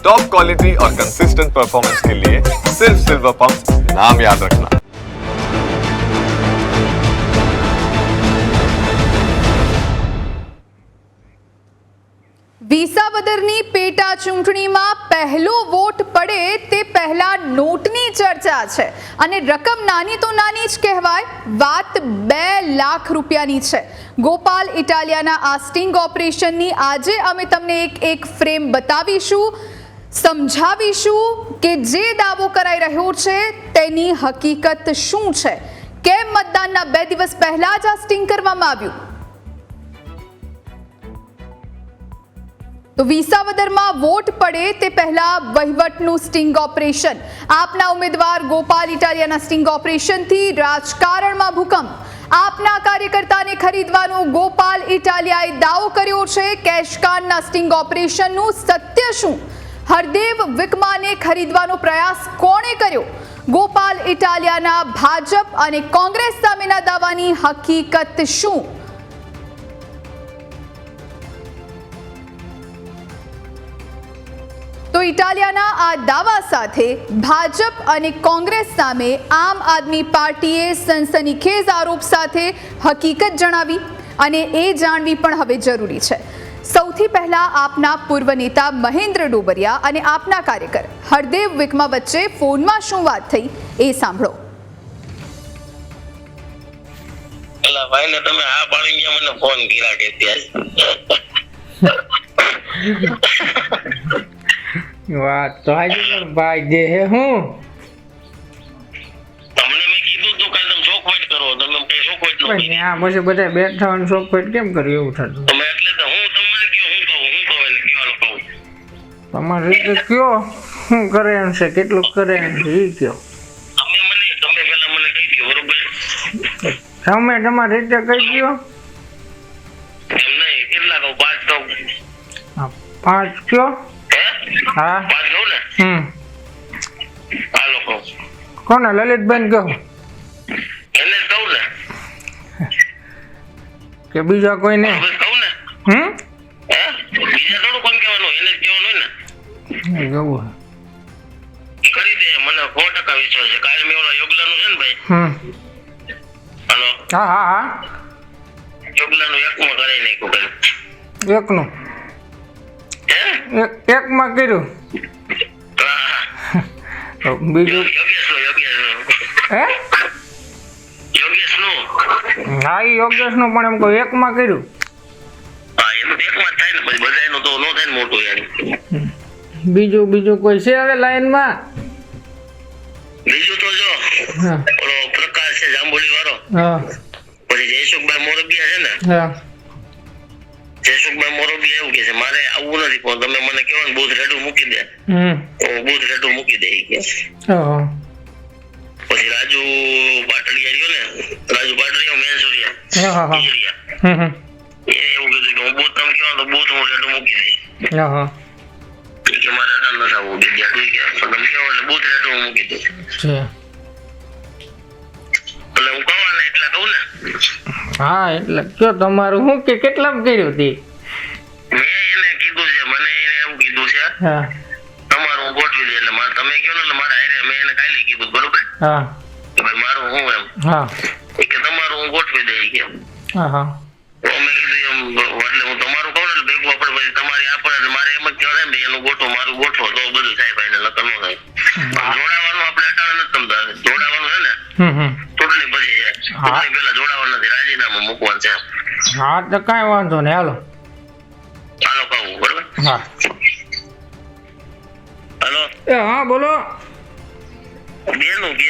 Top quality और consistent performance के लिए सिर्फ सिल्वर पंप नाम याद रखना વિસાવદરની પેટા ચૂંટણીમાં પહેલો વોટ પડે તે પહેલા નોટની ચર્ચા છે અને રકમ નાની તો નાની જ કહેવાય વાત બે લાખ રૂપિયાની છે ગોપાલ ઇટાલિયાના આ સ્ટિંગ ઓપરેશનની આજે અમે તમને એક એક ફ્રેમ બતાવીશું સમજાવીશું કે જે દાવો કરાઈ રહ્યો છે તેની હકીકત શું છે? કેમ મતદાનના બે દિવસ પહેલા જ આ સ્ટિંગ કરવામાં આવ્યું? તો વિસાવદરમાં વોટ પડે તે પહેલા વહીવટનું સ્ટિંગ ઓપરેશન આપના ઉમેદવાર ગોપાલ ઇટાલિયાના સ્ટિંગ ઓપરેશનથી રાજકારણમાં ભૂકંપ. આપના કાર્યકર્તાને ખરીદવાનો ગોપાલ ઇટાલિયાએ દાવો કર્યો છે. કેશકાનના સ્ટિંગ ઓપરેશનનું સત્ય શું? હરદેવ વિકમાને ખરીદવાનો પ્રયાસ કોણે કર્યો? ગોપાલ ઇટાલિયાના ભાજપ અને કોંગ્રેસ સામેના દાવાની હકીકત શું? તો ઇટાલિયાના આ દાવા સાથે ભાજપ અને કોંગ્રેસ સામે આમ આદમી પાર્ટીએ સનસનીખેજ આરોપ સાથે હકીકત જણાવી અને એ જાણવી પણ હવે જરૂરી છે. સૌથી પહેલા આપના પૂર્વ નેતા મહેન્દ્ર ડોબરિયા અને આપના કાર્યકર હરદેવ વિકમા વચ્ચે ફોનમાં શું વાત થઈ એ સાંભળો. ભાઈ તમે આ પાડી ગયા મને ફોન કર્યા કે ત્યાં વાત તો ભાઈ દે હે હું? તમને મેં કીધું તું કાલે તમે ચોખવટ કરો તમે કઈ ચોખવટ નો પણ પછી બધા બેઠા સોફેટ કેમ કર્યું? એવું થતું. તમારી રીતે કયો? શું કરે એમ છે? કેટલું કરે એમ છે? એ કયો. તમે તમારી રીતે કહી દો પાંચ કયો? હા? હમ. કોને? લલિતબેન કહો. કે બીજા કોઈ નહીં ને છે કરી દે મને 100% વિશ્વાસ છે. કાલે મેં ઓલા યોગલાનું છે ને ભાઈ? હમ. હાલો. હા હા હા. યોગલાનું એકમાં કરાવી નાખ્યું કાલે. એકનું? એક એકમાં કર્યું? બીજું? હે? હા એ યોગેશનું પણ એમ કહું એકમાં કર્યું? હા એનું એકમાં થાય ને પછી બધાયનું તો નો થાય ને મોટું યાર. બીજું બીજું કોઈ છે હવે લાઈનમાં? બીજું તો જો ઓલો પ્રકાશ છે જાંબુલી વાળો હા. પછી જયસુખભાઈ મોરબિયા છે ને? હા. જયસુખભાઈ મોરબી એવું કે છે મારે આવવું નથી પણ તમે મને કહો ને બુધ રેડું મૂકી દે. હું બુધ રેડું મૂકી દે કે પછી રાજુ પાટડિયા રહ્યો ને રાજુ પાટડિયા મેનસુરિયા હા હા હા. હમ હમ. એવું કીધું કે હું બુધ તમે કહો તો બુધ હું રેડું મૂકી દઈશ. હા હા ઈ કે મારે બીજા તું કે તો તમે કહો એટલે બુધ હું મૂકી દઈશ એટલે હું કહું ને એટલા કહું ને હા એટલે કયો તમારું? શું કે કેટલામાં કર્યું હતી મેં એને કીધું છે મને એને એમ કીધું છે હા. તમારું હું. ગોઠવી દે એટલે મારે તમે કહો ને એટલે મારે હારે મેં એને કાલે કીધું બરોબર હા કે ભાઈ મારું હું એમ હા કે તમારું હું ગોઠવી દે કે હા હા. અમે કીધું એમ એટલે હું તમારું કહું ને ભેગું આપણે પછી તમારી આ મારે એમ જ કહેવાય ને એનું ગોઠવો મારું ગોઠવો તો બધું થાય ભાઈ નકર ન થાય. જોડાવાનું આપણે અટાણે નથી તમતા જોડાવાનું છે ને હમ હમ. ચૂંટણી પછી છે. હા. ચૂંટણી પહેલા જોડાવાનું નથી રાજીનામું મૂકવાનું છે હા તો કાંઈ વાંધો નહીં હાલો. હાલો કહું બરોબર? હા. હાલો? એ હા બોલો. બેનું કે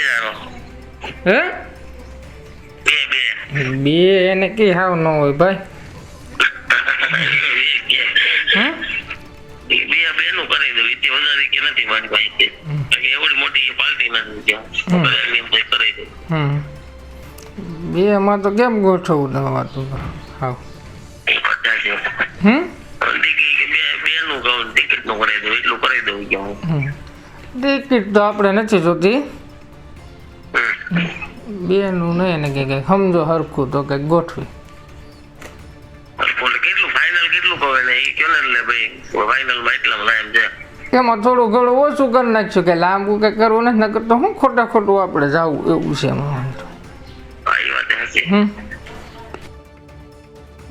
હે? બે. બે એને કે હાવ ન હોય ભાઈ. બે બેનું કરી દઉં. એથી વધારે કે નથી મારી પાસે. કે કારણ કે એવડી મોટી પાર્ટી નથી ત્યાં. બધા એની એમ કંઈ કરી દઉં. બે માં તો કેમ ગોઠવું દવા હાવ. બધા છે હમ? ટિકિટ કે બે બેનું કહું ટિકિટનું કરી દઉં. એટલું કરી દઉં કે હું. ટિકિટ તો આપણે નથી જોતી. હમ. બેનું નહીં ને કે કંઈક સમજો હરખું તો કંઈક ગોઠવી. કેટલું ફાઇનલ કેટલું કહે ને? એ કયો એટલે ભાઈ ફાઇનલમાં એમ છે. એમાં થોડું ઘણું ઓછું કરી નાખ્યું કે લાંબુ કે કરવું નથી નકર તો હું ખોટા ખોટું આપણે જવું એવું છે એમાં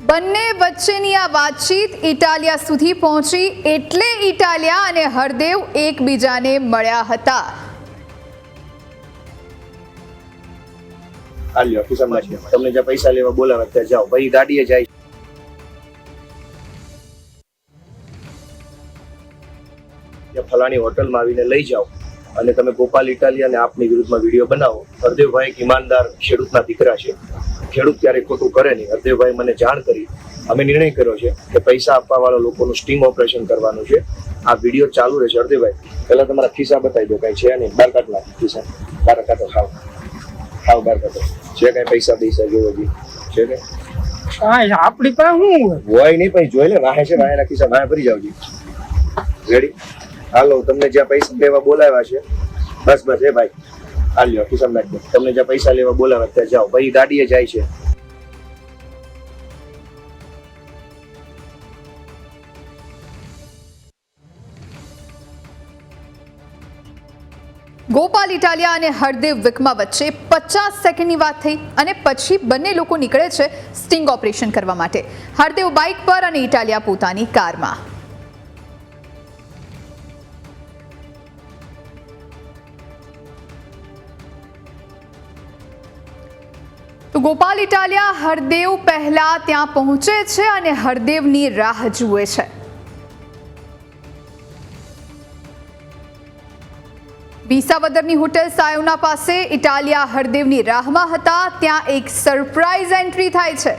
બંને વચ્ચેની આ વાતચીત ઇટાલિયા સુધી પહોંચી એટલે ઇટાલિયા અને હરદેવ એકબીજાને મળ્યા હતા. હાલ્યો ખિસ્સામાં છે તમને જ્યાં પૈસા લેવા બોલાવે ત્યાં જાઓ. પછી ગાડીએ જાય. ફલાણી હોટલમાં આવીને લઈ જાઓ અને તમે ગોપાલ ઇટાલિયા અને આપની વિરુદ્ધમાં વીડિયો બનાવો. હરદેવભાઈ એક ઈમાનદાર ખેડૂતના દીકરા છે. ખેડૂત ક્યારેય ખોટું કરે નહીં. હરદેવભાઈ મને જાણ કરી. અમે નિર્ણય કર્યો છે કે પૈસા આપવા વાળા લોકોનું સ્ટિંગ ઓપરેશન કરવાનું છે. આ વીડિયો ચાલુ રહેશે. હરદેવભાઈ પહેલા તમારા ખિસ્સા બતાવી દો. કઈ છે નહીં. બાર કાઢ નાખો ખિસ્સા. બાર કાઢો ખાવ ખાવ બાર કાઢો છે કઈ પૈસા પૈસા જેવો જી છે કઈ હા આપણી પાસે શું હોય? હોય નહીં પણ જોઈ લે વાહે છે વાહે રાખી છે વાહે ભરી જાવ જી. રેડી હાલો તમને જ્યાં પૈસા લેવા બોલાવ્યા છે બસ બસ એ ભાઈ. હાલ લ્યો ખિસ્સામાં નાખી તમને જ્યાં પૈસા લેવા બોલાવ્યા ત્યાં જાઓ. ભાઈ ગાડીએ જાય છે. ગોપાલ ઇટાલિયા અને હરદેવ વિકમા વચ્ચે પચાસ સેકન્ડની વાત થઈ અને પછી બંને લોકો નીકળે છે સ્ટિંગ ઓપરેશન કરવા માટે. હરદેવ બાઇક પર અને ઇટાલિયા પોતાની કારમાં. તો ગોપાલ ઇટાલિયા, હરદેવ પહેલા ત્યાં પહોંચે છે અને હરદેવની રાહ જુએ છે. વિસાવદરની હોટેલ સાયોના પાસે ઇટાલિયા હરદેવની રાહમાં હતા, ત્યાં એક સરપ્રાઇઝ એન્ટ્રી થાય છે.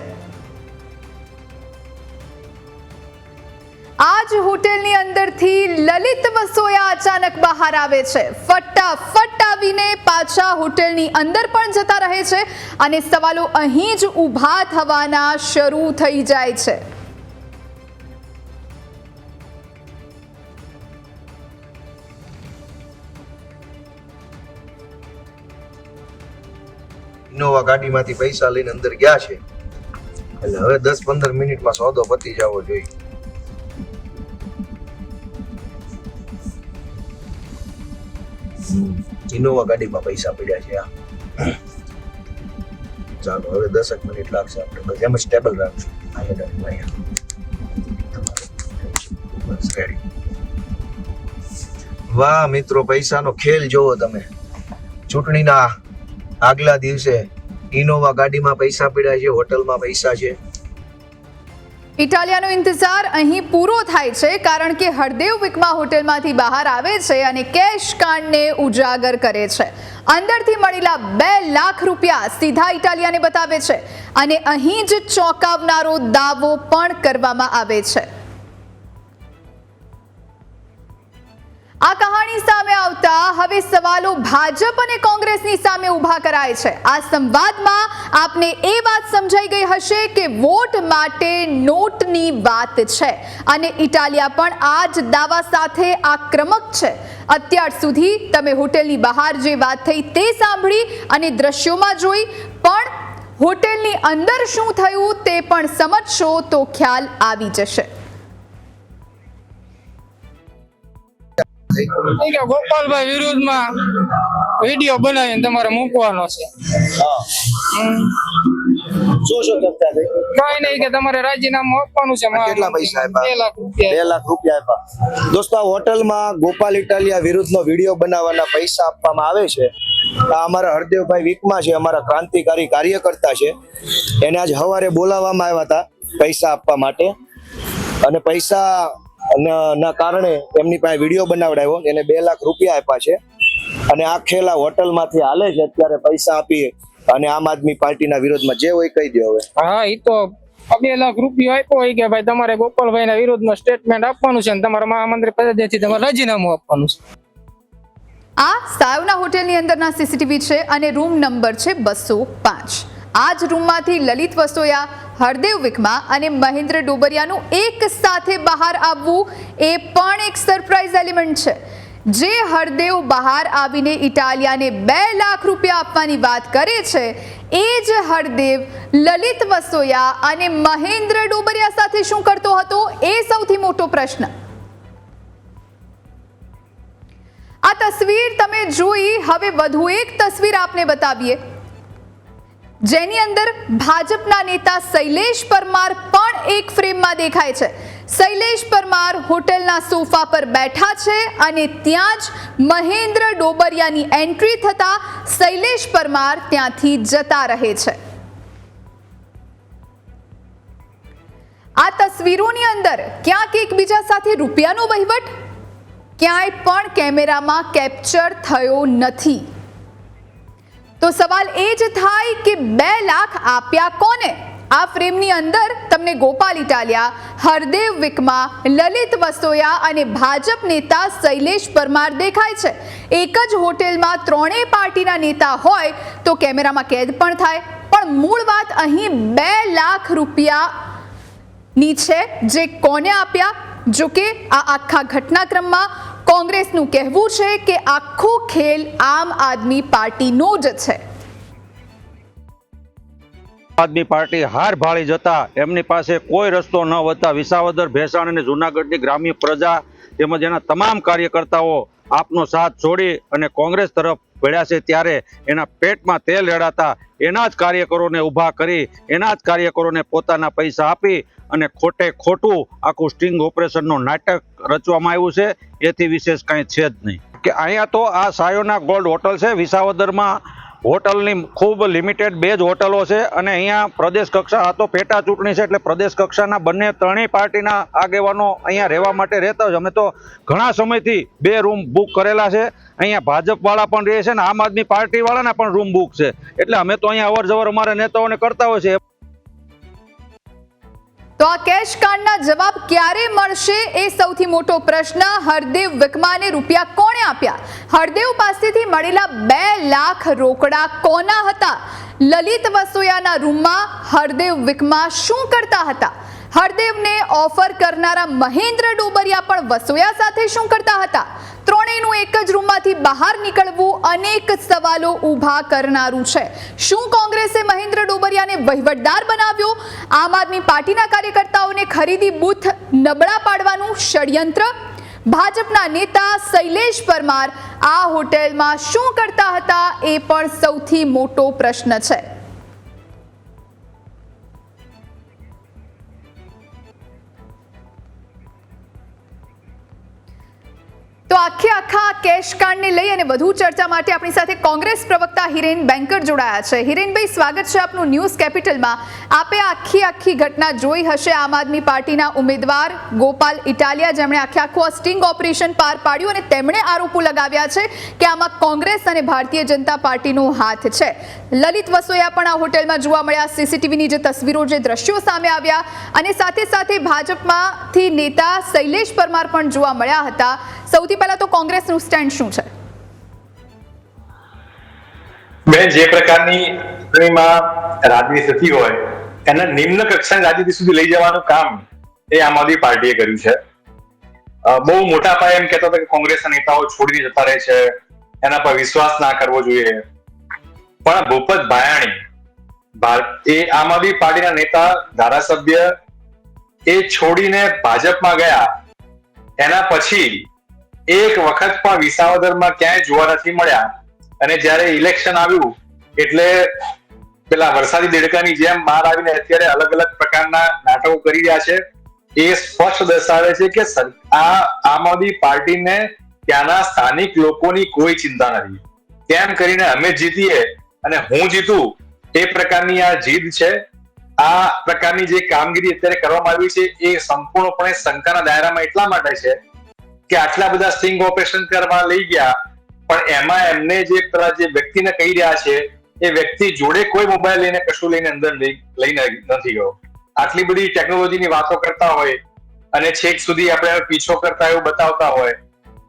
આજ હોટેલની અંદરથી લલિત વસોયા અચાનક બહાર આવે છે. ફટાફટ આવીને પાછા હોટેલની અંદર પણ જતા રહે છે અને સવાલો અહીં જ ઊભા થવાના શરૂ થઈ જાય છે. ઇનોવા ગાડીમાંથી પૈસા લઈને અંદર ગયા છે. એટલે હવે દસ પંદર મિનિટમાં સોદો પતી જવો જોઈએ. ઇનોવા ગાડીમાં પૈસા પડ્યા છે આ ચાલો, હવે દસક મિનિટ લાગશે આપણે. બસ એમ જ ટેબલ રાખશું વાહ મિત્રો, પૈસાનો ખેલ જોવો તમે. ચૂંટણીના આગલા દિવસે ઇનોવા ગાડીમાં પૈસા પડ્યા છે, હોટલમાં પૈસા છે. ઇટાલિયાનો ઇંતજાર અહીં પૂરો થાય છે, કારણ કે હરદેવ વિકમા હોટેલમાંથી બહાર આવે છે અને કેશ કાંડને ઉજાગર કરે છે. અંદરથી મળેલા બે લાખ રૂપિયા સીધા ઇટાલિયાને બતાવે છે અને અહીં જ ચોંકાવનારો દાવો પણ કરવામાં આવે છે. આ કહાણી સામે આવતા હવે સવાલો ભાજપ અને કોંગ્રેસની સામે ઊભા કરાય છે. આ સંવાદમાં આપને એ વાત સમજાઈ ગઈ હશે કે વોટ માટે નોટની વાત છે અને ઇટાલિયા પણ આ જ દાવા સાથે આક્રમક છે. અત્યાર સુધી તમે હોટેલની બહાર જે વાત થઈ તે સાંભળી અને દ્રશ્યોમાં જોઈ, પણ હોટેલની અંદર શું થયું તે પણ સમજશો તો ખ્યાલ આવી જશે. ગોપાલભાઈ વિરુદ્ધમાં વીડિયો બનાવીને તમારે મૂકવાનો છે. કાંઈ નહીં કે તમારે રાજીનામું આપવાનું છે કેટલા પૈસા આપ્યા? બે લાખ રૂપિયા. આપ્યા. દોસ્તો આ હોટલમાં ગોપાલ ઇટાલિયા વિરુદ્ધનો વીડિયો બનાવવાના પૈસા આપવામાં આવે છે. આ અમારા હરદેવભાઈ વિકમા છે અમારા ક્રાંતિકારી કાર્યકર્તા છે. એને આજ સવારે બોલાવવામાં આવ્યા હતા પૈસા આપવા માટે. અને પૈસા ન- ના કારણે એમની પાસે વીડિયો બનાવડાવ્યો એને બે લાખ રૂપિયા આપ્યા છે. અને આ ખેલા હોટલમાંથી હાલે છે અત્યારે પૈસા આપી અને આમ આદમી પાર્ટીના વિરોધમાં જે હોય કહી દો હવે. હા એ તો બે લાખ રૂપિયા આપ્યો હોય કે ભાઈ તમારે ગોપાલભાઈ ના વિરુદ્ધમાં સ્ટેટમેન્ટ આપવાનું છે અને તમારા મહામંત્રી પદેથી તમારે રાજીનામું આપવાનું છે. આ સાયોના હોટેલની અંદરના સીસીટીવી છે અને રૂમ નંબર છે બસો પાંચ. આ જ રૂમમાંથી લલિત વસોયા હરદેવ વિકમા અને મહેન્દ્ર ડોબરિયાનું એક સાથે બહાર આવવું એ પણ એક સરપ્રાઇઝ એલિમેન્ટ છે. જે હરદેવ બહાર આવીને ઇટાલિયાને બે લાખ રૂપિયા આપવાની વાત કરે છે, એ જ હરદેવ લલિત વસોયા અને મહેન્દ્ર ડોબરિયા સાથે શું કરતો હતો એ સૌથી મોટો પ્રશ્ન. આ તસવીર તમે જોઈ, હવે વધુ એક તસવીર આપને બતાવીએ. જેની અંદર ભાજપના નેતા શૈલેષ પરમાર પણ એક ફ્રેમમાં દેખાય છે. શૈલેષ પરમાર હોટેલના સોફા પર બેઠા છે અને ત્યાં જ મહેન્દ્ર ડોબરિયાની એન્ટ્રી થતા શૈલેષ પરમાર ત્યાંથી જતા રહે છે. આ તસવીરોની અંદર ક્યાંક એકબીજા સાથે રૂપિયાનો વહીવટ? ક્યાંય પણ કેમેરામાં કેપ્ચર થયો નથી. તો સવાલ એ જ થાય કે બે લાખ આપ્યા કોને? આ ફ્રેમની અંદર તમને ગોપાલ ઇટાલિયા, હરદેવ વિકમા, લલિત વસોયા અને ભાજપ નેતા શૈલેષ પરમાર દેખાય છે. એક જ હોટેલમાં ત્રણેય પાર્ટીના નેતા હોય તો કેમેરામાં કેદ પણ થાય. પણ મૂળ વાત અહીં બે લાખ રૂપિયાની છે જે કોને આપ્યા? જો કે આ આખા ઘટનાક્રમમાં કોંગ્રેસનું કહેવું છે કે આખો ખેલ આમ આદમી પાર્ટીનો જ છે. આદમી પાર્ટી હાર ભાળી જતા એમની પાસે કોઈ રસ્તો ન વધતા વિસાવદર, ભેસાણ અને જૂનાગઢની ગ્રામ્ય પ્રજા તેમજ એના તમામ કાર્યકર્તાઓ આપનો સાથ છોડી અને કોંગ્રેસ તરફ વળ્યા છે ત્યારે એના પેટમાં તેલ રેડાતા એના જ કાર્યકરોને ઊભા કરી, એના જ કાર્યકરોને પોતાના પૈસા આપી અને ખોટે ખોટું આખું સ્ટિંગ ઓપરેશનનું નાટક રચવામાં આવ્યું છે. એથી વિશેષ કાંઈ છે જ નહીં. કે અહીંયા તો આ સાયોના ગોલ્ડ હોટલ છે, વિસાવદરમાં હોટલની ખૂબ લિમિટેડ બે જ હોટલો છે અને અહીંયા પ્રદેશ કક્ષા, આ તો પેટા ચૂંટણી છે એટલે પ્રદેશ કક્ષાના બંને ત્રણેય પાર્ટીના આગેવાનો અહીંયા રહેવા માટે રહેતા હોય અમે તો ઘણા સમયથી બે રૂમ બુક કરેલા છે. અહીંયા ભાજપવાળા પણ રહે છે ને આમ આદમી પાર્ટીવાળાના પણ રૂમ બુક છે. એટલે અમે તો અહીંયા અવર જવર અમારા નેતાઓને કરતા હોય છે. તો આ કેશ કાર્ડના જવાબ ક્યારે મળશે એ સૌથી મોટો પ્રશ્ન હરદેવ વિકમાને રૂપિયા કોણે આપ્યા? હરદેવ પાસેથી મળેલા બે લાખ રોકડા કોના હતા? લલિત વસોયાના રૂમમાં હરદેવ વિકમા શું કરતા હતા? હરદેવને ઓફર કરનારા મહેન્દ્ર ડોબરિયા પણ વસોયા સાથે શું કરતા હતા? ત્રણેયનું એક જ રૂમમાંથી બહાર નીકળવું અનેક સવાલો ઊભા કરનારું છે. શું કોંગ્રેસે મહેન્દ્ર ડોબરિયાને વહીવટદાર બનાવ્યો? આમ આદમી પાર્ટીના કાર્યકર્તાઓને ખરીદી બૂથ નબળા પાડવાનું ષડયંત્ર? ભાજપના નેતા શૈલેષ પરમાર આ હોટેલમાં શું કરતા હતા એ પણ સૌથી મોટો પ્રશ્ન છે. તો આખે આખા કેશ કાર્ડને લઈ અને વધુ ચર્ચા માટે આપણી સાથે કોંગ્રેસ પ્રવક્તા હિરેન બેન્કર જોડાયા છે. હિરેનભાઈ, સ્વાગત છે આપનું ન્યૂઝ કેપિટલમાં. આપે આખી આખી ઘટના જોઈ હશે આમ આદમી પાર્ટીના ઉમેદવાર ગોપાલ ઇટાલિયા. જેમણે આખે આખું આ સ્ટિંગ ઓપરેશન પાર પાડ્યું અને તેમણે આરોપો લગાવ્યા છે કે આમાં કોંગ્રેસ અને ભારતીય જનતા પાર્ટીનો હાથ છે. લલિત વસોયા પણ આ હોટેલમાં જોવા મળ્યા. સીસીટીવીની જે તસવીરો, જે દ્રશ્યો સામે આવ્યા. અને સાથે સાથે ભાજપમાંથી નેતા શૈલેષ પરમાર પણ જોવા મળ્યા હતા. સૌથી પહેલા તો કોંગ્રેસનું સ્ટેન્ડ શું છે? બેન, જે પ્રકારની ચૂંટણીમાં રાજનીતિ થતી હોય, એને નિમ્ન કક્ષાની રાજનીતિ સુધી લઈ જવાનું કામ એ આમ આદમી પાર્ટીએ કર્યું છે. બહુ મોટા પાયે એમ કહેતા હતા કે કોંગ્રેસના નેતાઓ છોડીને જતા રહે છે, એના પર વિશ્વાસ ના કરવો જોઈએ. પણ ભૂપત ભાયાણી એ આમ આદમી પાર્ટીના નેતા, ધારાસભ્ય, એ છોડીને ભાજપમાં ગયા. એના પછી એક વખત પણ વિસાવદરમાં ક્યાંય જોવા નથી મળ્યા. અને જ્યારે ઇલેક્શન આવ્યું, એટલે પેલા વરસાદી દેડકાની જેમ બહાર આવીને અત્યારે અલગ અલગ પ્રકારના નાટકો કરી રહ્યા છે. એ સ્પષ્ટ દર્શાવે છે કે આ આમ આદમી પાર્ટીને ત્યાંના સ્થાનિક લોકોની કોઈ ચિંતા નથી. તેમ કરીને અમે જીતીએ અને હું જીતું, એ પ્રકારની આ જીદ છે. આ પ્રકારની જે કામગીરી અત્યારે કરવામાં આવી છે, એ સંપૂર્ણપણે શંકાના દાયરામાં એટલા માટે છે કે આટલા બધા સ્ટિંગ ઓપરેશન કરવા લઈ ગયા, પણ એમાં એમને જે પેલા જે વ્યક્તિને કહી રહ્યા છે, એ વ્યક્તિ જોડે કોઈ મોબાઈલ લઈને કશું લઈને અંદર લઈને નથી ગયો. આટલી બધી ટેકનોલોજીની વાતો કરતા હોય, અને છેક સુધી આપણે પીછો કરતા એવું બતાવતા હોય,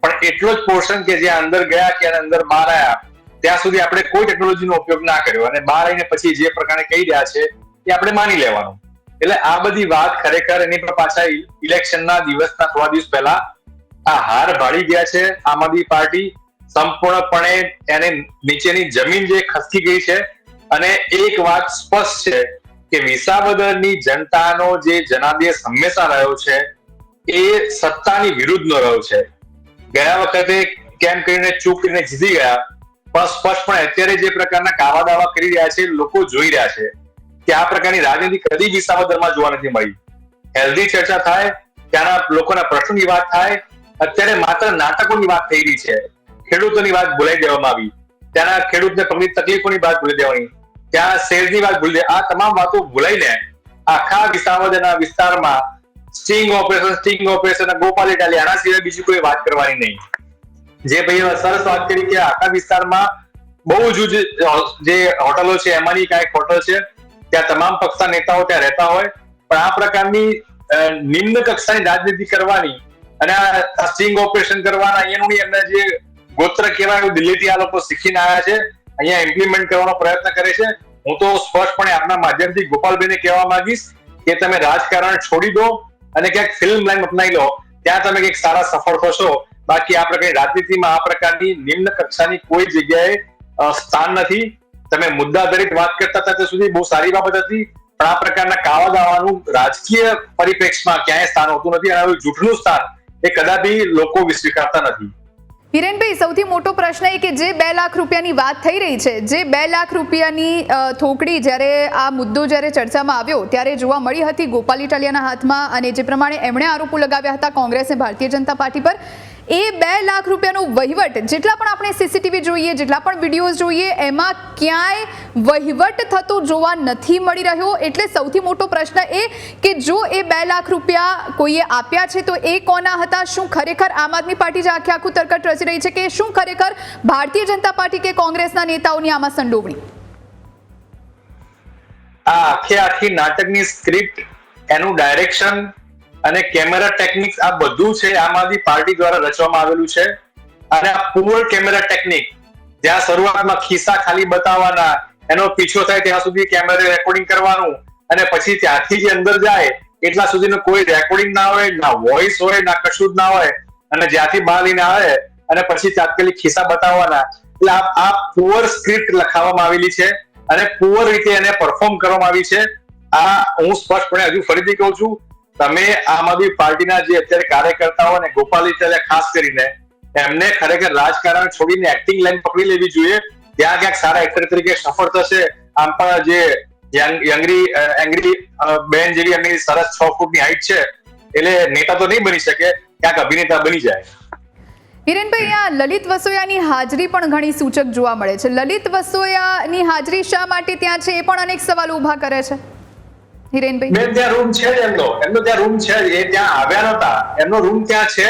પણ એટલો જ પોર્શન કે જ્યાં અંદર ગયા કે અંદર બહાર આવ્યા ત્યાં સુધી આપણે કોઈ ટેકનોલોજીનો ઉપયોગ ના કર્યો. અને બહાર આવીને પછી જે પ્રકારે કહી રહ્યા છે, એ આપણે માની લેવાનું. એટલે આ બધી વાત ખરેખર એની પર પાછા ઇલેક્શનના દિવસના થોડા દિવસ પહેલા આ હાર ભાળી ગયા છે આમ આદમી પાર્ટી. સંપૂર્ણપણે એને નીચેની જમીન જે ખસકી ગઈ છે અને એક વાત સ્પષ્ટ છે કે વિસાવદરની જનતાનો જે જનાદેશ હંમેશા રહ્યો છે એ સત્તાની વિરુદ્ધનો રહ્યો છે. ગયા વખતે કેમ કરીને ચૂપ કરીને જીતી ગયા, પણ સ્પષ્ટપણે અત્યારે જે પ્રકારના કાવા દાવા કરી રહ્યા છે, લોકો જોઈ રહ્યા છે કે આ પ્રકારની રાજનીતિ કદી વિસાવદરમાં જોવા નથી મળી. હેલ્ધી ચર્ચા થાય, ત્યાંના લોકોના પ્રશ્નોની વાત થાય અત્યારે માત્ર નાટકોની વાત થઈ રહી છે. ખેડૂતોની વાત ભૂલાઈ દેવામાં આવી. ત્યાંના ખેડૂતને પગની તકલીફોની વાત ભૂલી દેવાની. ત્યાં શેરની વાત ભૂલી આ તમામ વાતો ભૂલાઈને આખા વિસાવદરના વિસ્તારમાં sting operation sting operation Gopal Italia આના સિવાય બીજી કોઈ વાત કરવાની નહીં. જે ભાઈ સરસ વાત કરી કે આખા વિસ્તારમાં બહુ જ જે હોટલો છે, એમાંની કાંઈક હોટલ છે. ત્યાં તમામ પક્ષના નેતાઓ ત્યાં રહેતા હોય. પણ આ પ્રકારની નિમ્ન કક્ષાની રાજનીતિ કરવાની અને આ સ્ટિંગ ઓપરેશન કરવાના, અહીંયાનું એમના જે ગોત્ર કહેવાય દિલ્હીથી આ લોકો શીખીને આવ્યા છે. અહીંયા ઇમ્પ્લિમેન્ટ કરવાનો પ્રયત્ન કરે છે. હું તો સ્પષ્ટપણે આપના માધ્યમથી ગોપાલભાઈને કહેવા માંગીશ કે તમે રાજકારણ છોડી દો અને ક્યાંક ફિલ્મ લાઈન અપનાવી લો. ત્યાં તમે કંઈક સારા સફળ થશો. બાકી આ પ્રકારની રાજનીતિમાં આ પ્રકારની નિમ્ન કક્ષાની કોઈ જગ્યાએ સ્થાન નથી. તમે મુદ્દા દરેક વાત કરતા ત્યાં સુધી બહુ સારી બાબત હતી. પણ આ પ્રકારના કાવા દાવાનું રાજકીય પરિપ્રેક્ષમાં ક્યાંય સ્થાન હોતું નથી અને જૂઠનું સ્થાન એ કદાપી લોકો સ્વીકારતા નથી. હિરેનભાઈ, સૌથી મોટો પ્રશ્ન એ કે જે બે લાખ રૂપિયાની વાત થઈ રહી છે, જે બે લાખ રૂપિયાની થોકડી જ્યારે આ મુદ્દો જ્યારે ચર્ચામાં આવ્યો ત્યારે જોવા મળી હતી ગોપાલ ઇટાલિયાના હાથમાં અને જે પ્રમાણે એમણે આરોપો લગાવ્યા હતા કોંગ્રેસ અને ભારતીય જનતા પાર્ટી પર એ બે લાખ રૂપિયાનો વહીવટ, જેટલા પણ આપણે સીસીટીવી જોઈએ, જેટલા પણ વિડીયોઝ જોઈએ, એમાં ક્યાંય વહીવટ થતો જોવા નથી મળી રહ્યો. એટલે સૌથી મોટો પ્રશ્ન એ કે જો એ બે લાખ રૂપિયા કોઈએ આપ્યા છે, તો એ કોના હતા? શું ખરેખર આમ આદમી પાર્ટી જે આખે આખું તરકટ રચી રહી છે કે શું ખરેખર ભારતીય જનતા પાર્ટી કે કોંગ્રેસના નેતાઓની આમાં સંડોવણી? આ આખે આખી નાટકની સ્ક્રિપ્ટ એનું ડાયરેક્શન અને કેમેરા ટેકનિક્સ આ બધું છે, આમાંથી પાર્ટી દ્વારા રચવામાં આવેલું છે. અને આ પુઅર કેમેરા ટેકનિક જ્યાં શરૂઆતમાં ખિસ્સા ખાલી બતાવવાના, એનો પીછો થાય ત્યાં સુધી કેમેરા રેકોર્ડિંગ કરવાનું, અને પછી ત્યાંથી જે અંદર જાય, એટલા સુધીનું કોઈ રેકોર્ડિંગ ના હોય, ના વોઇસ હોય, ના કશું જ ના હોય, અને જ્યાંથી બહાર લઈને આવે, અને પછી તાત્કાલિક ખિસ્સા બતાવવાના. એટલે આ પુઅર સ્ક્રિપ્ટ લખાવવામાં આવેલી છે, અને પુઅર રીતે એને પરફોર્મ કરવામાં આવી છે. આ હું સ્પષ્ટપણે હજુ ફરીથી કહું છું તમે આમ આદમી પાર્ટીના જે અત્યારે કાર્યકર્તાઓ અને ગોપાલ ઇટાલિયા ખાસ કરીને એમને ખરેખર રાજકારણ છોડીને એક્ટિંગ લાઈન પકડી લેવી જોઈએ. ત્યાં ક્યાંક સારા એક્ટર તરીકે સફળ થશે. આમ પણ જે યંગરી એંગરી બેન જેવી એમની સરસ છ ફૂટની હાઈટ છે, એટલે નેતા તો નહીં બની શકે, ક્યાંક અભિનેતા બની જાય. હિરેનભાઈ, અહીંયા લલિત વસોયાની હાજરી પણ ઘણી સૂચક જોવા મળે છે. લલિત વસોયાની હાજરી શા માટે ત્યાં છે, એ પણ અનેક સવાલો ઊભા કરે છે. હિરેનભાઈ? બેન ત્યાં રૂમ છે એમનો. એમનો ત્યાં રૂમ છે એ ત્યાં આવ્યા નતા એમનો રૂમ ત્યાં છે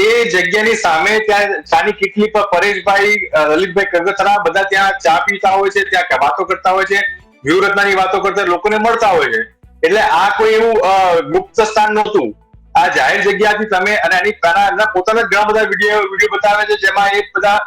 એ જગ્યાની સામે ત્યાં ચાની કીટલી પર પરેશભાઈ લલિતભાઈ કગથરા બધા ત્યાં ચા પીતા હોય છે, ત્યાં વાતો કરતા હોય છે, વ્યૂહરચનાની વાતો કરતા લોકોને મળતા હોય છે. એટલે આ કોઈ એવું ગુપ્ત સ્થાન નહોતું. આ જાહેર જગ્યાથી તમે અને એની એમના પોતાના ઘણા બધા વીડિયો વીડિયો બતાવે છે, જેમાં એ બધા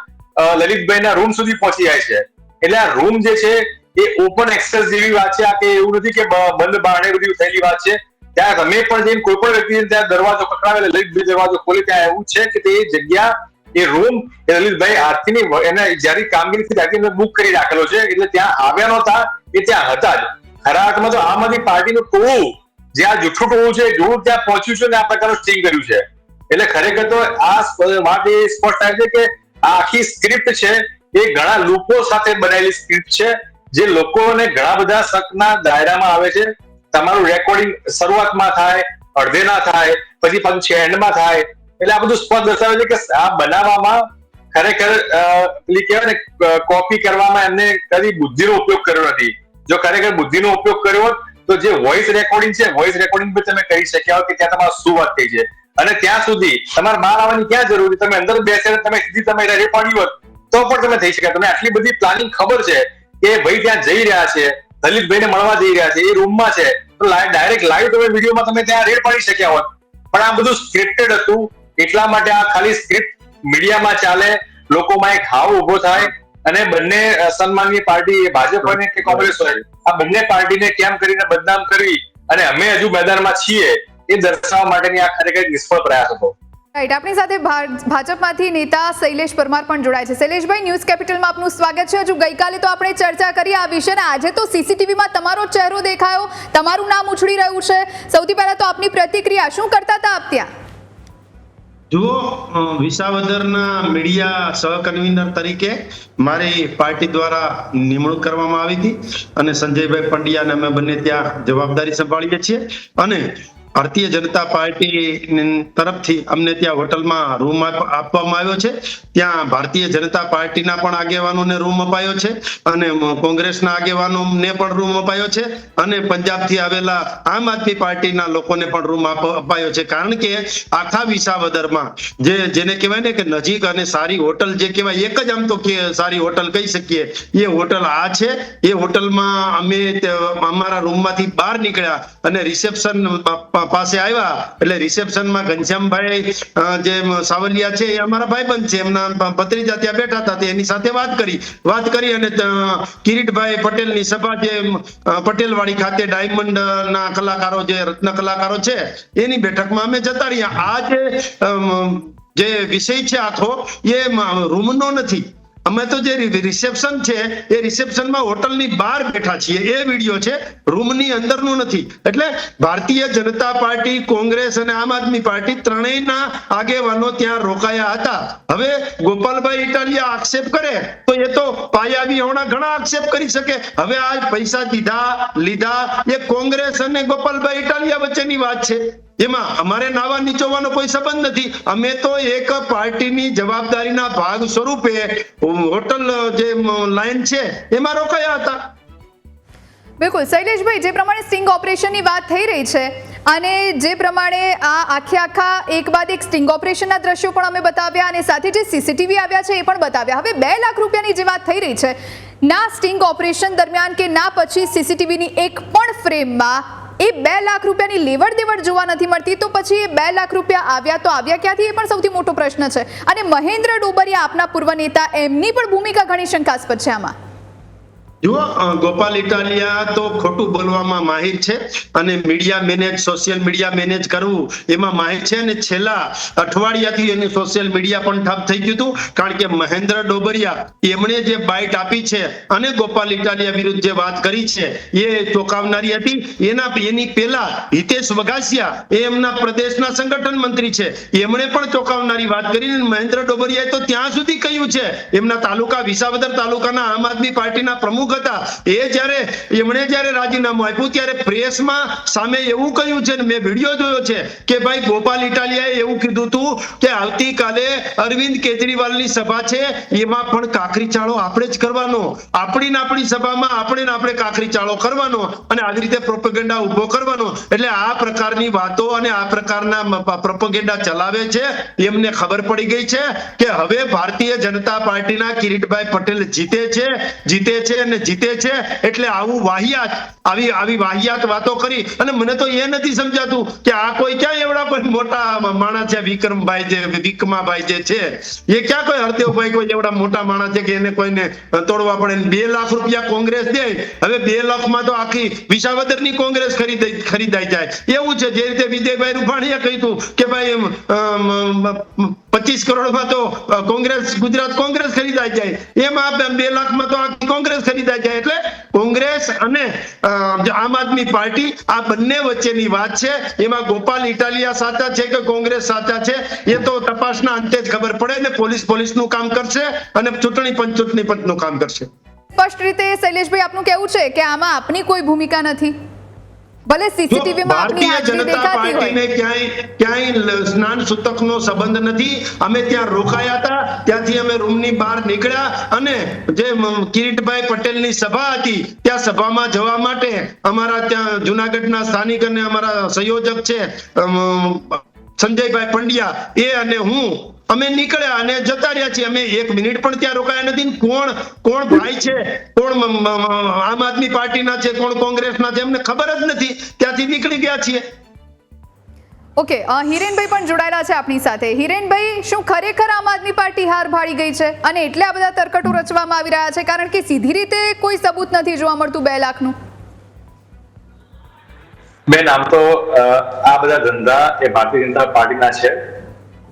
લલિતભાઈના રૂમ સુધી પહોંચી જાય છે. એટલે આ રૂમ જે છે એ ઓપન એક્સેસ જેવી વાત છે આ કે એવું નથી કે બંધ બારણે બધી થયેલી વાત છે. ત્યાં તમે પણ જઈને કોઈ પણ વ્યક્તિ ત્યાં દરવાજો એટલે લલિતભાઈ દરવાજો ખોલે, ત્યાં એવું છે કે તે જગ્યા, એ રૂમ એ લલિતભાઈ આજથી એને જયારે કામગીરી થી ત્યારથી બુક કરી રાખેલો છે, એટલે ત્યાં આવ્યા નહોતા, એ ત્યાં હતા જ. ખરા અર્થમાં તો આમ આદમી પાર્ટીનું ટોળું જ્યાં જૂઠું ટોળું છે, જોવું ત્યાં પહોંચ્યું છે ને આ પ્રકારનું સ્ટિંગ કર્યું છે. એટલે ખરેખર તો આ વાત એ સ્પષ્ટ થાય છે કે આ આખી સ્ક્રિપ્ટ છે, એ ઘણા લોકો સાથે બનાવેલી સ્ક્રિપ્ટ છે. જે લોકોને ઘણા બધા શકના દાયરામાં આવે છે, તમારું રેકોર્ડિંગ શરૂઆતમાં થાય અડધે ના થાય, પછી પાછું એન્ડમાં થાય, એટલે આ બધું સ્પષ્ટ દર્શાવે છે કે આ બનાવવામાં ખરેખર પેલી કહેવાય ને કોપી કરવામાં એમને કદી બુદ્ધિનો ઉપયોગ કર્યો નથી. જો ખરેખર બુદ્ધિનો ઉપયોગ કર્યો હોત, તો જે વોઇસ રેકોર્ડિંગ છે વોઇસ રેકોર્ડિંગ પર તમે કરી શક્યા હોત કે ત્યાં તમારે શું વાત થઈ છે. અને ત્યાં સુધી તમારે બહાર આવવાની ક્યાં જરૂર તમે અંદર બેસે તમે સીધી તમે રેડી પાડી હોત, તો પણ તમે થઈ શકે તમે આટલી બધી પ્લાનિંગ ખબર છે કે ભાઈ ત્યાં જઈ રહ્યા છે, દલિતભાઈને મળવા જઈ રહ્યા છે, એ રૂમમાં છે. તો ડાયરેક્ટ લાઈવ તમે વિડીયોમાં તમે ત્યાં રેડ પાડી શક્યા હોત. પણ આ બધું સ્ક્રિપ્ટેડ હતું. એટલા માટે આ ખાલી સ્ક્રિપ્ટ મીડિયામાં ચાલે, લોકોમાં એક હાવ ઊભો થાય અને બંને સન્માનની પાર્ટી એ ભાજપ હોય કે કોંગ્રેસ હોય, આ બંને પાર્ટીને કેમ કરીને બદનામ કરવી અને અમે હજુ મેદાનમાં છીએ, એ દર્શાવવા માટેની આ ખરેખર નિષ્ફળ પ્રયાસ હતો. રાઈટ આપણી સાથે ભાજપમાંથી નેતા શૈલેષ પરમાર પણ જોડાય છે. શૈલેષભાઈ, ન્યૂઝ કેપિટલમાં આપનું સ્વાગત છે. હજુ ગઈકાલે તો આપણે ચર્ચા કરી આ વિશે ને આજે તો સીસીટીવીમાં તમારો ચહેરો દેખાયો. તમારું નામ ઉછળી રહ્યું છે. સૌથી પહેલા તો આપની પ્રતિક્રિયા. શું કરતા હતા આપ ત્યાં? જુઓ વિસાવદરના મીડિયા સહકન્વીનર તરીકે મારી પાર્ટી દ્વારા નિમણૂક કરવામાં આવી હતી અને સંજયભાઈ પંડ્યાને અમે બંને ત્યાં જવાબદારી સંભાળીએ છીએ. અને ભારતીય જનતા પાર્ટી તરફથી અમને ત્યાં હોટલમાં રૂમ આપવામાં આવ્યો છે. ત્યાં ભારતીય જનતા પાર્ટીના પણ આગેવાનોને રૂમ અપાયો છે અને કોંગ્રેસના આગેવાનોને પણ રૂમ અપાયો છે અને પંજાબથી આવેલા આમ આદમી પાર્ટીના લોકોને પણ રૂમ અપાયો છે. કારણ કે આખા વિસાવદરમાં જે, જેને કહેવાય ને કે નજીક અને સારી હોટલ જે કહેવાય, એક જ આમ તો કે સારી હોટલ કહી શકીએ, એ હોટલ આ છે. એ હોટલમાં અમે અમારા રૂમમાંથી બહાર નીકળ્યા અને રિસેપ્શન પાસે આવ્યા. એટલે રિસેપ્શનમાં ઘનશ્યામભાઈ જે સાવલિયા છે, એ અમારા ભાઈબંધ છે. એમના ભત્રીજા ત્યાં બેઠા હતા. એની સાથે વાત કરી. વાત કરી અને કિરીટભાઈ પટેલની સભા જે પટેલવાડી ખાતે ડાયમંડ ના કલાકારો જે, રત્ન કલાકારો છે, એની બેઠકમાં અમે જતા રહ્યા. આ જે જે વિષય છે આખો, એ રૂમનો નથી. અમે તો જે રિસેપ્શન છે, એ રિસેપ્શનમાં હોટલની બહાર બેઠા છીએ. એ વીડિયો છે રૂમની અંદરનો નથી. એટલે ભારતીય જનતા પાર્ટી, કોંગ્રેસ અને આમ આદમી પાર્ટી ત્રણેયના આગેવાનો ત્યાં રોકાયા હતા. હવે ગોપાલભાઈ ઇટાલિયા આક્ષેપ કરે, તો એ તો પાયાવી હોણા ઘણા આક્ષેપ કરી શકે. હવે આ પૈસા દીધા, લીધા. એ કોંગ્રેસ અને ગોપાલભાઈ ઇટાલિયા વચ્ચેની વાત છે. એમાં અમારે નાવા નીચોવાનો કોઈ સંબંધ નથી. અમે તો એક પાર્ટીની જવાબદારીના ભાગ સ્વરૂપે હોટલ, જે લાઈન છે, એમાં રોકાયા હતા. બિલકુલ. શૈલેષભાઈ, જે પ્રમાણે સ્ટિંગ ઓપરેશનની વાત થઈ રહી છે, અને જે પ્રમાણે આ આખે આખા એક બાદ એક સ્ટિંગ ઓપરેશનના દ્રશ્યો પણ અમે બતાવ્યા, અને સાથે જે સીસીટીવી આવ્યા છે એ પણ બતાવ્યા. હવે બે લાખ રૂપિયાની જે વાત થઈ રહી છે, ના સ્ટિંગ ઓપરેશન દરમિયાન કે ના પછી સીસીટીવીની એક પણ ફ્રેમમાં એ બે લાખ રૂપિયાની લેવડ દેવડ જોવા નથી મળતી. તો પછી એ બે લાખ રૂપિયા આવ્યા તો આવ્યા ક્યાંથી? એ પણ સૌથી મોટો પ્રશ્ન છે. અને મહેન્દ્ર ડોબરિયા આપના પૂર્વ નેતા, એમની પણ ભૂમિકા ઘણી શંકાસ્પદ છે આમાં. જુઓ ગોપાલ ઇટાલિયા તો ખોટું બોલવામાં માહિર છે અને media manage, social media manage કરવું એમાં માહિર છે અને છેલ્લા અઠવાડિયાથી એની સોશિયલ મીડિયા પણ ઠપ થઈ ગયું હતું. કારણ કે મહેન્દ્ર ડોબરિયા, એમણે જે બાઇટ આપી છે અને ગોપાલ ઇટાલિયા વિરુદ્ધ જે વાત કરી છે, એ ચોંકાવનારી હતી. એના, એની પહેલા હિતેશ વઘાસિયા એ એમના પ્રદેશના સંગઠન મંત્રી છે. એમણે પણ ચોંકાવનારી વાત કરી અને મહેન્દ્ર ડોબરિયાએ તો ત્યાં સુધી કહ્યું છે, એમના તાલુકા વિસાવદર તાલુકાના આમ આદમી પાર્ટીના પ્રમુખ હતા. એ જ્યારે, એમણે જ્યારે રાજીનામું આપ્યું, ત્યારે પ્રેસમાં સામે એવું કહ્યું છે ને, મેં વીડિયો જોયો છે કે ભાઈ ગોપાલ ઇટાલિયાએ એવું કીધું હતું કે આવતીકાલે અરવિંદ કેજરીવાલની સભા છે, એમાં પણ કાકરી ચાળો આપણે જ કરવાનો. આપણી આપણી સભામાં આપણે આપણે કાકરી ચાળો કરવાનો અને આવી રીતે પ્રોપેગેન્ડા ઊભો કરવાનો. એટલે આ પ્રકારની વાતો અને આ પ્રકારના પ્રોપેગેન્ડા ચલાવે છે, એમને ખબર પડી ગઈ છે કે હવે ભારતીય જનતા પાર્ટીના કિરીટભાઈ પટેલ જીતે છે જીતે છે અને જીતે છે એટલે આવું વાહિયાત આવી આવી વાહિયાત વાતો કરી અને મને તો એ નથી સમજાતું કે આ કોઈ ક્યાં એવડા કોઈ મોટા માણસ છે વિક્રમભાઈ જે વિકમાભાઈ જે છે એ ક્યાં કોઈ હરદેવભાઈ કોઈ એવડા મોટા માણસ છે કે એને કોઈને તોડવા પડે બે લાખ રૂપિયા કોંગ્રેસ દે હવે બે લાખમાં તો આખી વિસાવદરની કોંગ્રેસ ખરીદાઈ ખરીદાઈ જાય. એવું છે જે રીતે વિજયભાઈ રૂપાણીએ કહ્યું કે ભાઈ એમ, પચીસ કરોડમાં તો કોંગ્રેસ ગુજરાત કોંગ્રેસ ખરીદાઈ જાય. એમ બે લાખમાં તો આખી કોંગ્રેસ ખરીદાઈ જાય એટલે કોંગ્રેસ અને આમ આદમી પાર્ટી આ બંને વચ્ચેની વાત છે. એમાં ગોપાલ ઇટાલિયા સાચા છે કે કોંગ્રેસ સાચા છે? એ તો તપાસના અંતે જ ખબર પડે ને પોલીસ પોલીસનું કામ કરશે અને ચૂંટણી પંચ ચૂંટણી પંચનું કામ કરશે. સ્પષ્ટ રીતે શૈલેષભાઈ, આપનું કેવું છે કે આમાં આપની કોઈ ભૂમિકા નથી? ભલે સીસીટીવી માં આપની હાજરી દેખાતી હોય. ક્યાંય ક્યાંય સ્નાન સૂતકનો સંબંધ નથી. અમે ત્યાં રોકાયા હતા. ત્યાંથી અમે રૂમની બહાર નીકળ્યા અને જે કિરીટભાઈ પટેલની સભા હતી ત્યાં સભામાં જવા માટે અમારા ત્યાં જુનાગઢના સ્થાનિક અને અમારા સંયોજક છે સંજયભાઈ પંડ્યા, એ અને હું, અમે નીકળ્યા અને જતા રહ્યા છીએ. અમે એક મિનિટ પણ ત્યાં રોકાયા નથી. કોણ કોણ ભાઈ છે? કોણ આમ આદમી પાર્ટીના છે? કોણ કોંગ્રેસના છે? એમને ખબર જ નથી. ત્યાંથી નીકળી ગયા છીએ. ઓકે હિરેનભાઈ પણ જોડાયેલા છે આપણી સાથે. હિરેનભાઈ, શું ખરેખર આમ આદમી પાર્ટી હાર ભાળી ગઈ છે? અને એટલે આ બધા તરકટો રચવામાં આવી રહ્યા છે, કારણ કે સીધી રીતે કોઈ સબૂત નથી જોવા મળતું બે લાખનું. બેન આમ તો આ બધા ધંધા એ ભારતીય જનતા પાર્ટીના છે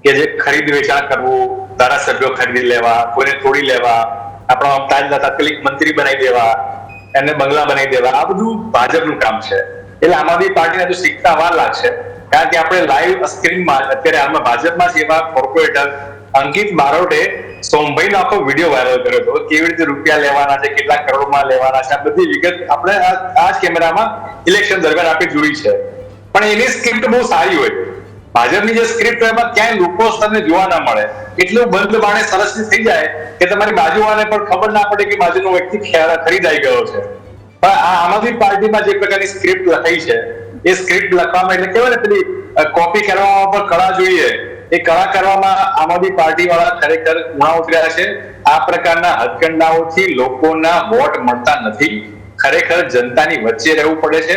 કે જે ખરીદ વેચાણ કરવું, ધારાસભ્યો ખરીદી લેવા, કોઈને તોડી લેવા, આપણા તાજેતર તાત્કાલિક મંત્રી બનાવી દેવા એને બંગલા બનાવી દેવા, આ બધું ભાજપનું કામ છે. એટલે આમ આદમી પાર્ટીને તો શીખતા વાર લાગશે. કારણ કે આપણે લાઈવ સ્ક્રીનમાં અત્યારે હાલમાં ભાજપમાં જ એવા કોર્પોરેટર અંકિત બારોટે સોમભાઈનો આખો વીડિયો વાયરલ કર્યો હતો. કેવી રીતે રૂપિયા લેવાના છે, કેટલા કરોડમાં લેવાના છે, આ બધી વિગત આપણે આ જ કેમેરામાં ઇલેક્શન દરમિયાન આપણે જોઈ છે. પણ એની સ્ક્રિપ્ટ બહુ સારી હોય. ભાજપની જે સ્ક્રિપ્ટ હોય એમાં ક્યાંય લોકો તમને જોવા ના મળે. એટલું બંધ બાણે સરસ થઈ જાય કે તમારી બાજુવાળાને પણ ખબર ના પડે કે બાજુનો વ્યક્તિ ખે- ખરીદાઈ ગયો છે. પણ આ આમ આદમી પાર્ટીમાં જે પ્રકારની સ્ક્રિપ્ટ લખાઈ છે, એ સ્ક્રિપ્ટ લખવામાં એટલે કેવાય ને પેલી કોપી કરવામાં પણ કળા જોઈએ. એ કળા કરવામાં આમ આદમી પાર્ટી વાળા ખરેખર ઉણા ઉતર્યા છે. આ પ્રકારના હથકંડાઓથી લોકોના વોટ મળતા નથી. ખરેખર જનતાની વચ્ચે રહેવું પડે છે.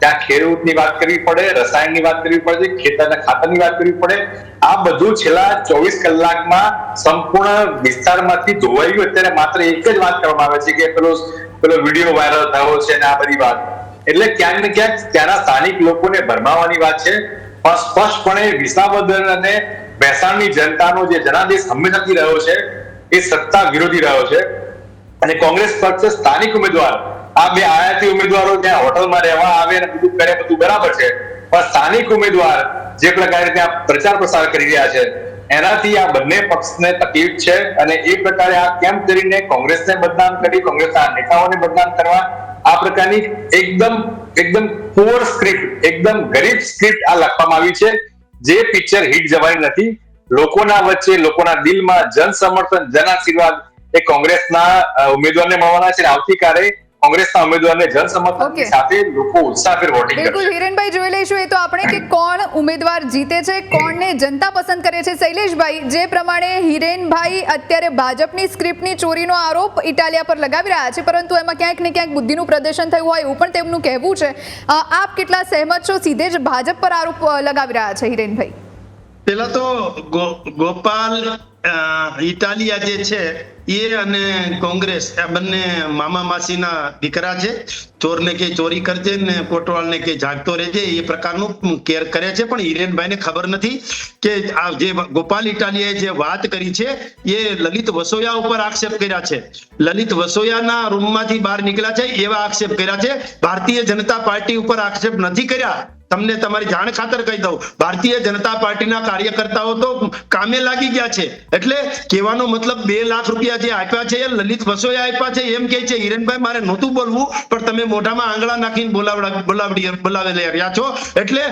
ત્યાં ખેડૂતની વાત કરવી પડે, રસાયણની વાત કરવી પડે, ખેતરના ખાતરની વાત કરવી પડે. આ બધું છેલ્લા ચોવીસ કલાકમાં સંપૂર્ણ વિસ્તારમાંથી ધોવાયું અત્યારે માત્ર એક જ વાત કરવામાં આવે છે કે પેલો પેલો વીડિયો વાયરલ થયો છે ને આ બધી વાત. એટલે ક્યાંક ને ક્યાંક ત્યાંના સ્થાનિક લોકોને ભરમાવાની વાત છે. સ્પષ્ટપણે વિસાવદર અને મહેસાણની જનતાનો જે જનાદેશ હંમેશાથી રહ્યો છે, એ સત્તા વિરોધી રહ્યો છે. અને કોંગ્રેસ પક્ષ સ્થાનિક ઉમેદવાર, આ બે આયાતી ઉમેદવારો ત્યાં હોટલમાં રહેવા આવે અને બધું કરે બધું બરાબર છે. પણ સ્થાનિક ઉમેદવાર જે પ્રકારે ત્યાં પ્રચાર પ્રસાર કરી રહ્યા છે, એનાથી આ બંને પક્ષને તકલીફ છે. અને એ પ્રકારે આ કેમ કરીને કોંગ્રેસને બદનામ કરી, કોંગ્રેસના નેતાઓને બદનામ કરવા આ પ્રકારની એકદમ એકદમ પુઅર સ્ક્રિપ્ટ એકદમ ગરીબ સ્ક્રિપ્ટ આ લખવામાં આવી છે. જે પિક્ચર હિટ જવાની નથી. લોકોના વચ્ચે, લોકોના દિલમાં જન સમર્થન, જન આશીર્વાદ એ કોંગ્રેસના ઉમેદવારને મળવાના છે આવતીકાલે કોંગ્રેસના ઉમેદવારને જન સમર્થન સાથે લોકો ઉત્સાહભેર વોટિંગ બિલકુલ કરશે હિરેનભાઈ જોઈ લઈશું એ તો આપણે કે કોણ ઉમેદવાર જીતે છે કોણને જનતા પસંદ કરે છે? શૈલેષભાઈ જે પ્રમાણે હિરેનભાઈ અત્યારે ભાજપની સ્ક્રિપ્ટની ચોરીનો આરોપ ઇટાલિયા પર લગાવી રહ્યા છે પરંતુ એમાં ક્યાંક ને ક્યાંક બુદ્ધિનું પ્રદર્શન થયું હોય એવું પણ તેમનું કહેવું છે. આપ કેટલા સહેમત છો? સીધે જ ભાજપ પર આરોપ લગાવી રહ્યા છે હિરેનભાઈ. પેલા તો ગોપાલ ઇટાલિયા જે છે એ અને કોંગ્રેસ, આ બંને મામા માસીના દીકરા છે. ચોરને કે ચોરી કરજે ને કોટવાળને કે જાગતો રહેજે, એ પ્રકારનું કેર કરે છે. પણ હિરેનભાઈને ખબર નથી કે આ જે ગોપાલ ઇટાલિયાએ જે વાત કરી છે, એ લલિત વસોયા ઉપર આક્ષેપ કર્યા છે. લલિત વસોયાના રૂમમાંથી બહાર નીકળ્યા છે, એવા આક્ષેપ કર્યા છે. ભારતીય જનતા પાર્ટી ઉપર આક્ષેપ નથી કર્યા. તમને તમારી જાણ ખાતર કહી દઉં. ભારતીય જનતા પાર્ટીના કાર્યકર્તાઓ તો કામે લાગી ગયા છે. એટલે કહેવાનો મતલબ બે લાખ રૂપિયા જે આપ્યા છે, લલિત વસોએ આપ્યા છે, એમ કહે છે, હિરેનભાઈ, મારે નહોતું બોલવું, પણ તમે મોઢામાં આંગળા નાખીને બોલાવડી બોલાવી રહ્યા છો. એટલે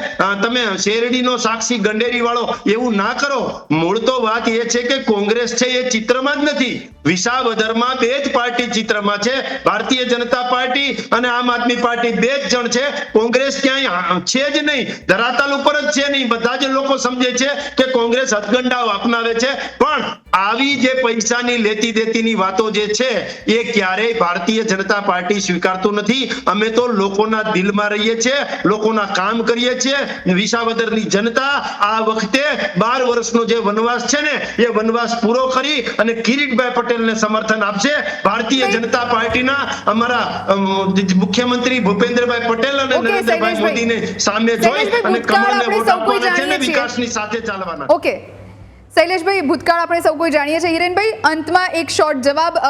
તમે શેરડીનો સાક્ષી ગંડેરી વાળો એવું ના કરો. મૂળ તો વાત એ છે કે કોંગ્રેસ છે એ ચિત્રમાં જ નથી. વિસાવદરમાં બે જ પાર્ટી ચિત્રમાં છે. ભારતીય જનતા પાર્ટી અને આમ આદમી પાર્ટી બે જ જણ છે. કોંગ્રેસ ક્યાંય છે જ નહીં. ધરાતલ ઉપર જ છે નહીં. બધા જ લોકો સમજે છે કે કોંગ્રેસ હથગંડાઓ અપનાવે છે. પણ આવી જે પૈસાની લેતી દેતીની વાતો જે છે એ ક્યારેય ભારતીય જનતા પાર્ટી સ્વીકારતું નથી. અમે તો લોકોના દિલમાં રહીએ છીએ લોકોના કામ કરીએ છીએ. વિસાવદરની જનતા આ વખતે બાર વર્ષનો જે વનવાસ છે ને એ વનવાસ પૂરો કરી અને કિરીટભાઈ પટેલને સમર્થન આપશે. ભારતીય જનતા પાર્ટીના અમારા મુખ્યમંત્રી ભૂપેન્દ્રભાઈ પટેલ અને નરેન્દ્રભાઈ. મોદીને સામે જોઈ અને કમળને વોટ આપવાના છે ને. વિકાસની સાથે ચાલવાના. ઓકે. શૈલેષભાઈ ભૂતકાળ આપણે સૌ કોઈ જાણીએ છીએ. હિરેનભાઈ અંતમાં એક શોર્ટ જવાબ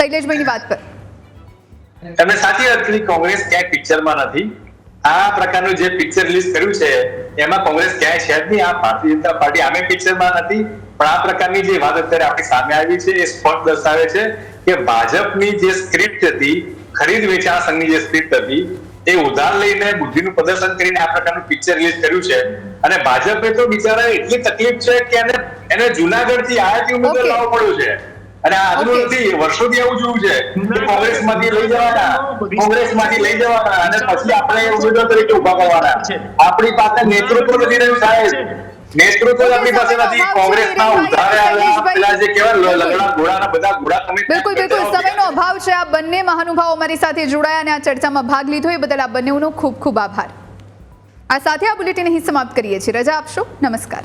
શૈલેષભાઈની વાત પર. તમે સાચી વાત કરી કોંગ્રેસ ક્યાંય પિક્ચરમાં નથી. આ પ્રકારનું જે પિક્ચર રિલીઝ કર્યું છે એમાં કોંગ્રેસ ક્યાંય છે જ નહીં. આ ભારતીય જનતા પાર્ટી આમે પિક્ચરમાં નથી. પણ આ પ્રકારની જે વાત અત્યારે આપણી સામે આવી છે એ સ્પષ્ટ દર્શાવે છે કે ભાજપની જે સ્ક્રિપ્ટ હતી ખરીદ વેચાણ સંઘની જે સ્ક્રિપ્ટ હતી એ ઉધાર લઈને બુદ્ધિનું પ્રદર્શન કરીને આ પ્રકારનું પિક્ચર રિલીઝ કર્યું છે. અને ભાજપે તો બિચારા એટલી તકલીફ છે કે એને એને જુનાગઢથી આયાતી ઉમેદવાર લાવવો પડ્યો છે. અને આજનું. નથી વર્ષોથી આવું જોયું છે કે કોંગ્રેસમાંથી લઈ જવાના કોંગ્રેસમાંથી લઈ જવાના અને પછી આપણે ઉમેદવાર તરીકે ઊભા કરવાના. આપણી પાસે નેતૃત્વ નથી રહ્યું સાહેબ. નેતૃત્વ આપણી પાસે નથી કોંગ્રેસના ઉધારે આવેલા જે કેવા લગડા ઘોડાના બધા ઘોડા તમે બિલકુલ બિલકુલ. સમયનો અભાવ છે. આ બંને મહાનુભાવો અમારી સાથે જોડાયા અને આ ચર્ચામાં ભાગ લીધો. એ બદલ આ બંનેનો ખૂબ ખૂબ આભાર. આ સાથે આ બુલેટિન અહીં સમાપ્ત કરીએ છીએ. રજા આપશો? નમસ્કાર.